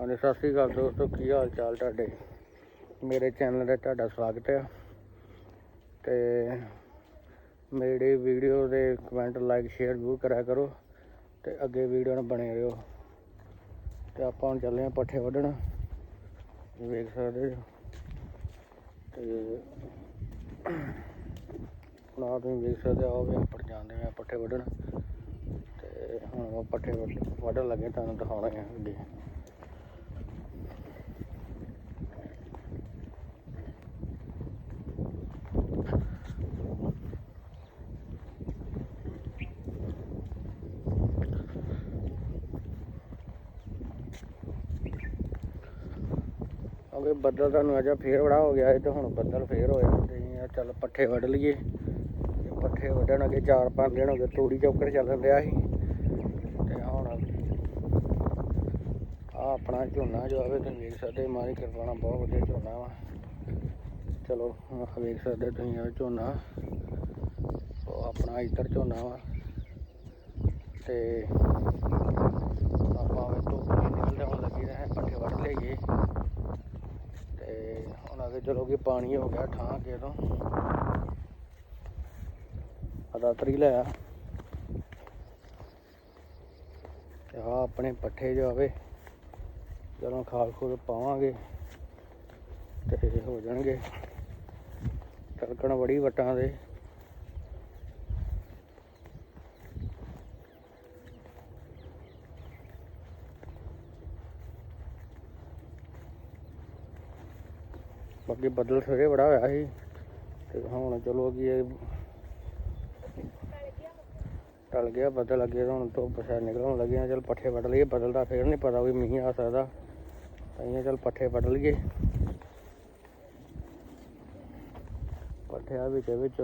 ਹਾਂਜੀ, ਸਤਿ ਸ੍ਰੀ ਅਕਾਲ ਦੋਸਤੋ, ਕੀ ਹਾਲ ਚਾਲ ਤੁਹਾਡੇ? ਮੇਰੇ ਚੈਨਲ ਤੇ ਤੁਹਾਡਾ ਸਵਾਗਤ ਹੈ। ਤੇ ਮੇਰੀ ਵੀਡੀਓ ਦੇ ਕਮੈਂਟ, ਲਾਈਕ, ਸ਼ੇਅਰ ਜ਼ਰੂਰ ਕਰਿਆ ਕਰੋ ਤੇ ਅੱਗੇ ਵੀਡੀਓ ਨਾਲ ਬਣੇ ਰਹੋ। ਤੇ ਆਪਾਂ ਹੁਣ ਚੱਲੇ ਆ ਪੱਠੇ ਵੱਢਣ। ਵੇਖ ਸਕਦੇ ਹੋ। ਤੇ ਹੁਣ ਆਹ ਤੁਸੀਂ ਵੇਖ ਸਕਦੇ ਹੋ ਵੀ ਆਪਾਂ ਜਾਂਦੇ ਆ ਪੱਠੇ ਵੱਢਣ। ਤੇ ਹੁਣ ਉਹ ਪੱਠੇ ਵੱਢ- ਵੱਢਣ ਲੱਗੇ ਤੁਹਾਨੂੰ ਦਿਖਾਉਣਾ ਹੈ ਅੱਗੇ। ਕਿਉਂਕਿ ਬੱਦਲ ਤੁਹਾਨੂੰ ਅਜਾ ਫੇਰ ਬੜਾ ਹੋ ਗਿਆ ਹੈ ਤੇ ਹੁਣ ਬੱਦਲ ਫੇਰ ਹੋਏ ਤੇ ਚੱਲ ਪੱਠੇ ਵੱਢ ਲਈਏ। ਤੇ ਪੱਠੇ ਵੱਢਣ ਅੱਗੇ 4-5 ਦਿਨ ਹੋ ਗਏ ਤੂੜੀ ਚੌਕਰ ਚੱਲਣ ਰਿਹਾ ਸੀ। ਤੇ ਹੁਣ ਆ ਆਪਣਾ ਝੋਨਾ ਜੋ ਆਵੇ ਤੁਸੀਂ ਵੇਖ ਸਕਦੇ ਹੋ, ਮਾਰੀ ਕਿਰਪਾਨਾ ਬਹੁਤ ਵਧੀਆ ਝੋਨਾ ਵਾ। ਚਲੋ ਵੇਖ ਸਕਦੇ ਤੁਸੀਂ ਇਹ ਝੋਨਾ। ਉਹ ਆਪਣਾ ਇੱਧਰ ਝੋਨਾ ਵਾ। ਤੇ ਆਪਾਂ ਵੇ ਧੁੱਪ ਨਿਕਲਦੇ ਹੁਣ ਲੱਗੀ ਰਹੇ ਪੱਠੇ ਵੱਢ ਲਈਏ। ਤੇ ਹੁਣ ਅੱਗੇ ਚਲੋ ਕਿ ਪਾਣੀ ਹੋ ਗਿਆ ਠਾਂ ਕੇ ਤੋਂ। ਅਦਾ ਲਿਆ ਤੇ ਆ ਆਪਣੇ ਪੱਠੇ ਜੋ ਆਵੇ, ਜਦੋਂ ਖਾਲ ਖੂਲ ਪਾਵਾਂਗੇ ਤੇ ਹੋ ਜਾਣਗੇ। ਤੜਕਣ ਬੜੀ ਵਟਾਂ ਦੇ। ਬਾਕੀ ਬੱਦਲ ਸਵੇਰੇ ਬੜਾ ਹੋਇਆ ਸੀ। ਤੇ ਹੁਣ ਚਲੋ ਕਿ ਇਹ ਟਲ ਗਿਆ ਬੱਦਲ ਅੱਗੇ ਹੁਣ ਧੁੱਪ ਸ਼ਾਇਦ ਨਿਕਲਣ ਲੱਗੇ ਚਲ ਪੱਠੇ ਵੱਢ ਲਈਏ, ਬੱਦਲ ਦਾ ਫੇਰ ਨਹੀਂ ਪਤਾ ਵੀ ਮੀਂਹ ਆ ਸਕਦਾ। ਤਾਂ ਚਲ ਪੱਠੇ ਵੱਢ ਲਈਏ। ਪੱਠਿਆਂ ਵਿੱਚ ਵਿੱਚ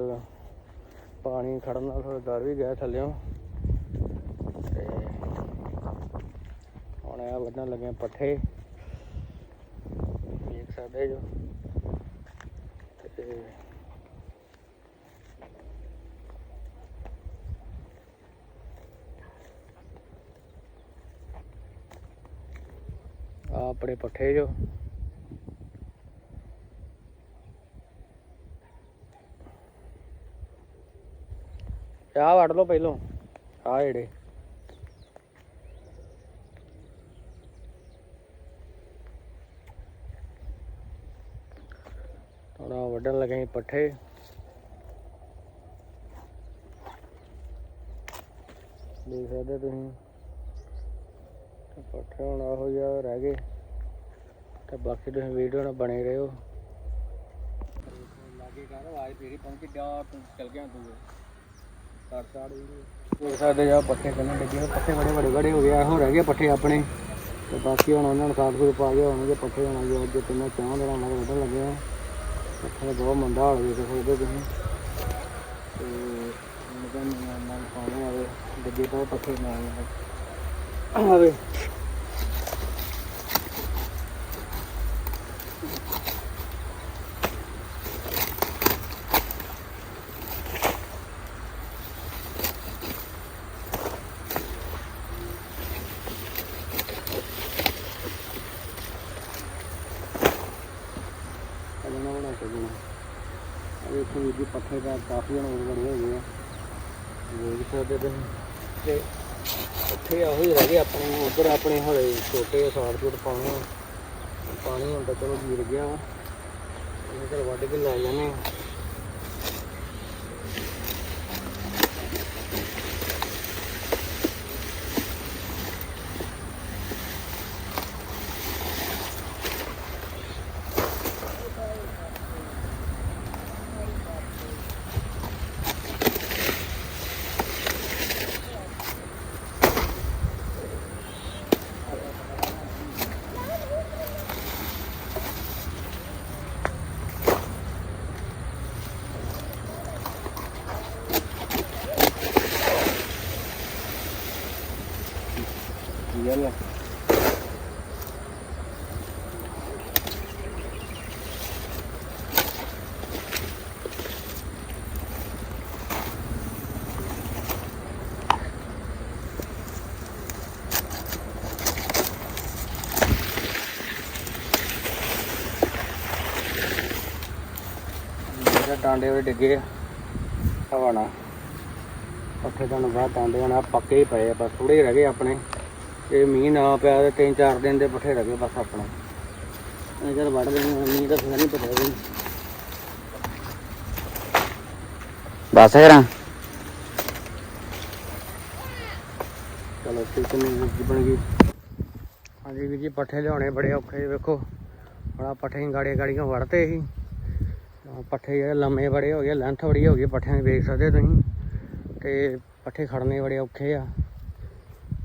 ਪਾਣੀ ਖੜਨ ਨਾਲ ਥੋੜਾ ਡਰ ਵੀ ਗਿਆ ਥੱਲਿਓਂ। ਤੇ ਹੁਣ ਆ ਵੱਢਣ ਲੱਗੇ ਪੱਠੇ। ਦੇਖ ਸਕਦੇ ਜੋ ਆਪਣੇ ਪੱਠੇ ਜੋ। ਆ ਵੱਢ ਲਓ ਪਹਿਲੋਂ ਆ ਜਿਹੜੇ ਥੋੜਾ ਵੱਢਣ ਲੱਗੇ ਪੱਠੇ। ਦੇਖ ਸਕਦੇ ਤੁਸੀਂ, ਪੱਠੇ ਹੁਣ ਆਹੋ ਜਿਹਾ ਰਹਿ ਗਏ। ਤੇ ਬਾਕੀ ਤੁਸੀਂ ਵੀਡੀਓ ਨਾਲ ਬਣੇ ਰਹੋ। ਲਾਗੇ ਕਰ ਆਵਾਜ਼ ਤੇਰੀ ਪਹੁੰਚ ਜਾ ਤੂੰ ਚਲ ਗਿਆ ਤੂੰ ਕਰ ਸਾੜ ਦੇਖ ਸਕਦੇ ਜਾ ਪੱਠੇ ਕੰਨਾਂ ਲੱਗੇ ਹੋਏ, ਪੱਠੇ ਬੜੇ ਬੜੇ ਬੜੇ ਹੋ ਗਏ ਇਹੋ ਰਹਿ ਗਏ ਪੱਠੇ ਆਪਣੇ। ਤੇ ਬਾਕੀ ਹੁਣ ਉਹਨਾਂ ਨੂੰ ਸਾਫ਼ ਸੁਥਰਾ ਪਾ ਕੇ ਹੋਣਗੇ ਪੱਠੇ ਹੁਣ ਜੋ ਅੱਜ ਤੇ ਮੈਂ ਚਾਹ ਦੇਣਾ ਮੈਂ ਵੱਢਣ ਲੱਗਿਆ ਪੱਠੇ ਦਾ ਬਹੁਤ ਮੰਦਾ ਹਾਲ ਵੇਖ ਸਕਦੇ ਤੁਸੀਂ। ਤੇ ਮੈਂ ਕਹਿੰਦਾ ਨਾਲ ਪਾਣੇ ਆਵੇ ਗੱਡੀ ਤੋਂ ਪੱਠੇ ਨਾਲ ਆਵੇ। ਦੇਖੋ ਵੀਰ ਜੀ, ਪੱਠੇ ਦਾ ਕਾਫੀ ਹੁਣ ਬੜੇ ਹੋ ਗਏ ਆ। ਵੇਖ ਸਕਦੇ ਤੁਸੀਂ। ਤੇ ਉੱਥੇ ਆਹੋ ਹੀ ਰਹਿ ਗਏ ਆਪਣੇ, ਉਧਰ ਆਪਣੇ ਹਲੇ ਛੋਟੇ ਸਾੜ ਸੂਟ ਪਾਉਣੇ ਆ। ਪਾਣੀ ਹੁਣ ਤਾਂ ਚਲੋ ਵੀਰ ਗਿਆ ਵਾ। ਇਹ ਚਲ ਵੱਢ ਕੇ ਲੈ ਜਾਂਦੇ ਆ ਕੀ ਗੱਲ ਆ ਟਾਂਡੇ ਉਹਦੇ ਡਿੱਗੇ ਹਵਾ ਨਾਲ ਪੱਠੇ ਤੁਹਾਨੂੰ ਬਾਅਦ ਟਾਂਡੇ ਹੁਣ ਆ ਪੱਕੇ ਹੀ ਪਏ ਆ ਬਸ ਥੋੜੇ ਰਹਿ ਗਏ ਆਪਣੇ। ਇਹ ਮੀਂਹ ਨਾ ਪਿਆ ਤੇ ਤਿੰਨ ਚਾਰ ਦਿਨ ਦੇ ਪੱਠੇ ਰਹਿ ਗਏ ਬਸ ਆਪਣੇ। ਇਹ ਜਦ ਵੜ ਦੇਣੀ ਮੀਂਹ ਦਾ ਫਿਰ ਨਹੀਂ ਪਤਾ ਵੀ ਬਸ ਕਰਾਂ ਚਲੋ ਠੀਕ ਨਹੀਂ ਬਣ ਗਈ। ਹਾਂਜੀ ਵੀਰ ਜੀ ਪੱਠੇ ਲਿਆਉਣੇ ਬੜੇ ਔਖੇ ਜੀ, ਵੇਖੋ। ਬੜਾ ਪੱਠੇ ਗਾੜੀਆਂ ਗਾੜੀਆਂ ਵੜਤੇ ਸੀ। ਪੱਠੇ ਜਿਹੜੇ ਲੰਮੇ ਬੜੇ ਹੋ ਗਏ ਲੈਂਥ ਬੜੀ ਹੋ ਗਈ, ਪੱਠਿਆਂ ਦੀ ਵੇਖ ਸਕਦੇ ਤੁਸੀਂ। ਤੇ ਪੱਠੇ ਖੜਨੇ ਬੜੇ ਔਖੇ ਆ।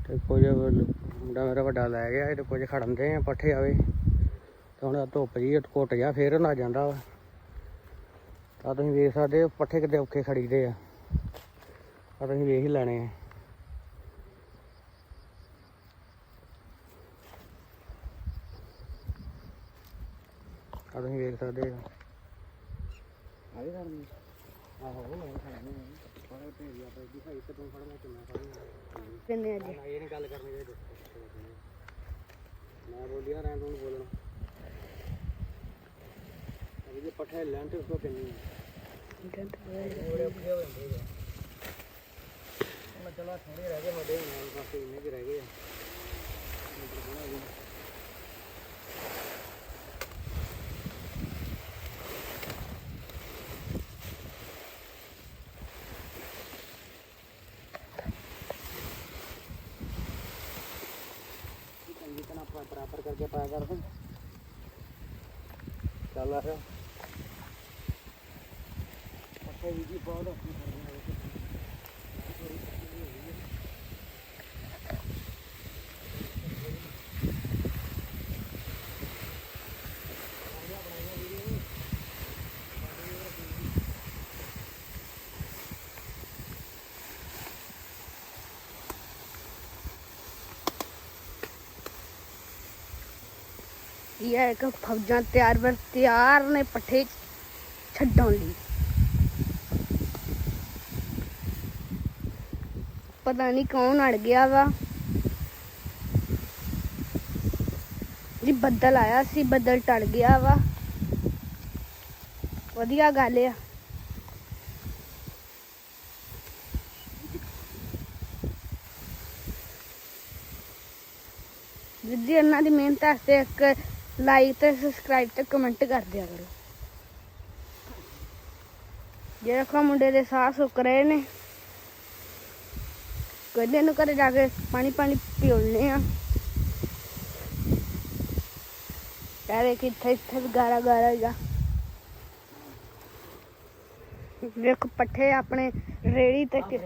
ਤੇ ਕੁਝ ਮੁੰਡਾ ਮੇਰਾ ਵੱਡਾ ਲੈ ਗਿਆ ਤੇ ਕੁਝ ਖੜਨਦੇ ਆ ਪੱਠੇ ਆਵੇ। ਤੇ ਹੁਣ ਆਹ ਧੁੱਪ ਜੀ ਘੁੱਟ ਗਿਆ ਫੇਰ ਨਾ ਜਾਂਦਾ ਵਾ। ਤਾਂ ਤੁਸੀਂ ਵੇਖ ਸਕਦੇ ਪੱਠੇ ਕਿਤੇ ਔਖੇ ਖੜੀਦੇ ਆ। ਆ ਤੁਸੀਂ ਵੇਖ ਹੀ ਲੈਣੇ ਆ। ਆ ਤੁਸੀਂ ਵੇਖ ਸਕਦੇ ਆ ਆ ਵੀ ਕਰਨੀ ਆਹੋ ਮੈਂ ਖਾਣੇ ਪਰ ਢੇਰੀ ਆਪੇ ਦੀ ਭਾਈ ਤੇ ਤੂੰ ਫੜਨਾ ਕਿੰਨਾ ਫੜਨਾ ਕਿੰਨੇ ਅੱਜ ਨਾ ਇਹ ਨਹੀਂ ਗੱਲ ਕਰਨੀ ਜੇ ਮੈਂ ਬੋਲਿਆ ਰਾਂ ਤੂੰ ਬੋਲਣਾ ਅਭੀ ਜੇ ਪੱਠੇ ਲੈਂਟ ਉਸਕੋ ਕਿੰਨੀ ਥੋੜੇ ਔਖੇ ਹੋ ਜਾਂਦੇ ਆ ਮੈਂ ਚਲਾ ਥੋੜੇ ਰਹਿ ਗਏ ਵੱਡੇ ਹੋਣ ਵਾਲੇ ਪਾਸੇ ਇੰਨੇ ਕੁ ਰਹਿ ਗਏ ਆ ਕੇ ਪਾਇਆ ਕਰ ਫਿਰ ਚੱਲ ਆ ਫਿਰ। ਮੱਥੇ ਵੀ ਜੀ ਬਹੁਤ ਅੱਛੀ ਇਹ ਇੱਕ ਫੌਜਾਂ ਤਿਆਰ ਵਰ ਤਿਆਰ ਨੇ ਪੱਠੇ ਛੱਡਣ ਲਈ। ਪਤਾ ਨਹੀਂ ਕੌਣ ਅੜ ਗਿਆ ਵਾ। ਜੀ ਬੱਦਲ ਆਇਆ ਸੀ, ਬੱਦਲ ਟਲ ਗਿਆ ਵਾ। ਵਧੀਆ ਗੱਲ ਆ। ਜਿੱਦੀ ਇਹਨਾਂ ਦੀ ਮਿਹਨਤ ਵਾਸਤੇ ਇੱਕ ਲਾਈਕ ਤੇ ਸਬਸਕ੍ਰਾਈਬ ਤੇ ਕਮੈਂਟ ਕਰ ਦਿਆ ਕਰੋ। ਜੇ ਰੱਖਾ ਮੁੰਡੇ ਦੇ ਸਾਹ ਸੁੱਕ ਰਹੇ ਨੇ, ਕਹਿੰਦੇ ਨੂੰ ਘਰੇ ਜਾ ਕੇ ਪਾਣੀ ਪਾਣੀ ਪੀਉਣੇ ਆ। ਯਾਰੇ ਕਿੱਥੇ ਇੱਥੇ ਵੀ ਗਾਰਾ ਗਾਰਾ ਜਾ ਵੇਖੋ ਪੱਠੇ ਆਪਣੇ ਰੇੜੀ ਤੇ ਕਿ-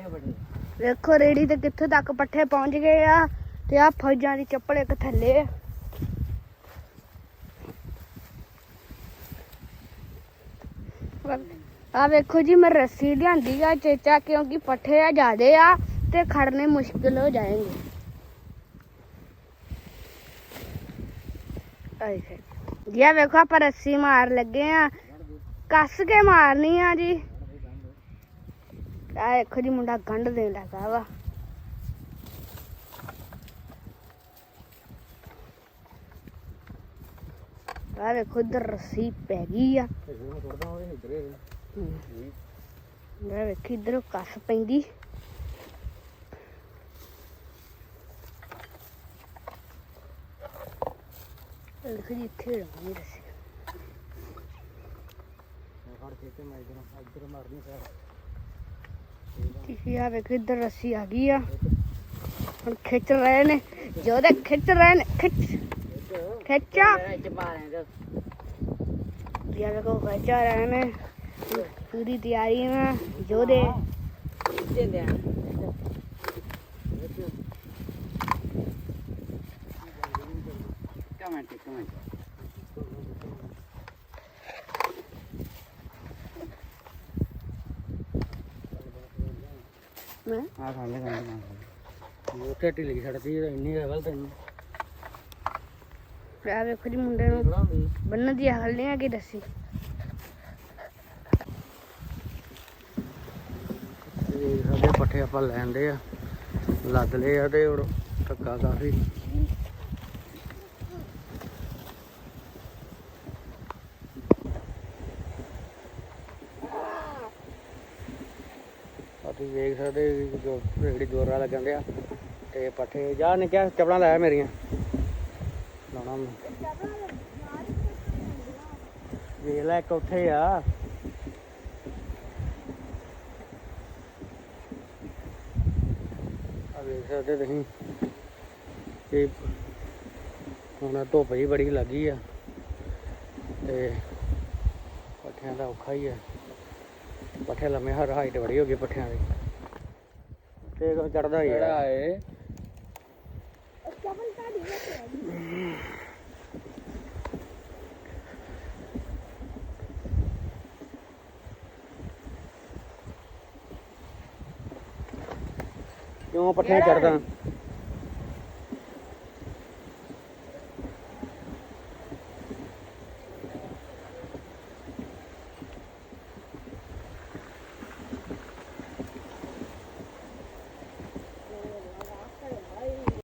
ਵੇਖੋ ਰੇੜੀ ਤੇ ਕਿੱਥੇ ਤੱਕ ਪੱਠੇ ਪਹੁੰਚ ਗਏ ਆ, ਤੇ ਆ ਫੌਜਾਂ ਦੀ ਚੱਪਲ ਇੱਕ ਥੱਲੇ ਆ। ਆ ਵੇਖੋ ਜੀ, ਮੈਂ ਰੱਸੀ ਲਿਆਂਦੀ ਆ ਚੇਚਾ, ਕਿਉਂਕਿ ਪੱਠੇ ਆ ਜ਼ਿਆਦੇ ਆ ਤੇ ਖੜਨੇ ਮੁਸ਼ਕਿਲ ਹੋ ਜਾਣਗੇ। ਆਏ ਜੀ ਆ ਵੇਖੋ, ਆਪਾਂ ਰੱਸੀ ਮਾਰ ਲੱਗੇ ਆ। ਕੱਸ ਕੇ ਮਾਰਨੀ ਆ ਜੀ। ਆ ਵੇਖੋ ਜੀ, ਮੁੰਡਾ ਗੰਢ ਦੇਣ ਲੱਗਾ ਵਾ। ਆ ਵੇਖੋ ਇੱਧਰ ਰੱਸੀ ਪੈ ਗਈ ਆ ਮੈਂ ਵੇਖੀ ਇੱਧਰੋਂ ਕੱਸ ਪੈਂਦੀ ਦੇਖੋ ਜੀ ਇੱਥੇ ਲਾਉਣੀ ਰੱਸੀ ਤੁਸੀਂ ਆ ਵੇਖੋ ਇੱਧਰ ਰੱਸੀ ਆ ਗਈ ਆ ਹੁਣ ਖਿੱਚ ਰਹੇ ਨੇ ਜੋਦੇ ਖਿੱਚ ਰਹੇ ਨੇ ਖਿੱਚ ਖਿੱਚਾ। ਯਾ ਵੇਖੋ ਖਿੱਚਾ ਰਹੇ ਨੇ ਪੂਰੀ ਤਿਆਰੀ ਨਾਲ ਜੋਦੇ ਤੇ ਦੇ ਕਮੈਂਟ ਕਮੈਂਟ। ਮੈਂ? ਆ ਖਾ ਲੈ ਖਾ ਲੈ ਉੱਥੇ ਢਿੱਲੀ ਛੱਡਦੀ ਹੈ ਇੰਨੀ ਲੈਵਲ ਤੈਨੂੰ ਆ ਵੇਖੋ ਜੀ ਮੁੰਡੇ ਨੂੰ। ਬੰਨਣ ਦੀ ਅਕਲ ਨਹੀਂ ਹੈਗੀ ਦੱਸੀ। ਸਾਡੇ ਪੱਠੇ ਆਪਾਂ ਲੈਂਦੇ ਆ। ਲੱਦ ਲਏ ਆ ਤੇ ਹੁਣ ਧੱਕਾ ਕਾਫੀ। ਵੇਖ ਸਕਦੇ ਜੀ ਜੋ ਰੇੜੀ ਜੋਰਾ ਲੱਗਣ ਡਿਆ। ਤੇ ਪੱਠੇ ਜਾ ਨੇ ਕਿਹਾ ਚਪਲਾਂ ਲਾਇਆ ਮੇਰੀਆਂ। ਲਾਉਣਾ ਵੇਖ ਲੈ ਇੱਕ ਉੱਥੇ ਆ। ਆ ਵੇਖ ਸਕਦੇ ਤੁਸੀਂ। ਇਹ ਹੁਣ ਧੁੱਪ ਹੀ ਬੜੀ ਲੱਗੀ ਆ। ਤੇ ਪੱਠਿਆਂ ਦਾ ਔਖਾ ਹੀ ਆ। ਪੱਠੇ ਲੰਮੇ ਹਰ ਹਾਈਟ ਬੜੀ ਹੋ ਗਈ ਪੱਠਿਆਂ ਦੀ। ਤੇ ਚੜਦਾ ਹੀ ਆ। ਕਿਉਂ ਪੱਠੇ ਚੜਦਾ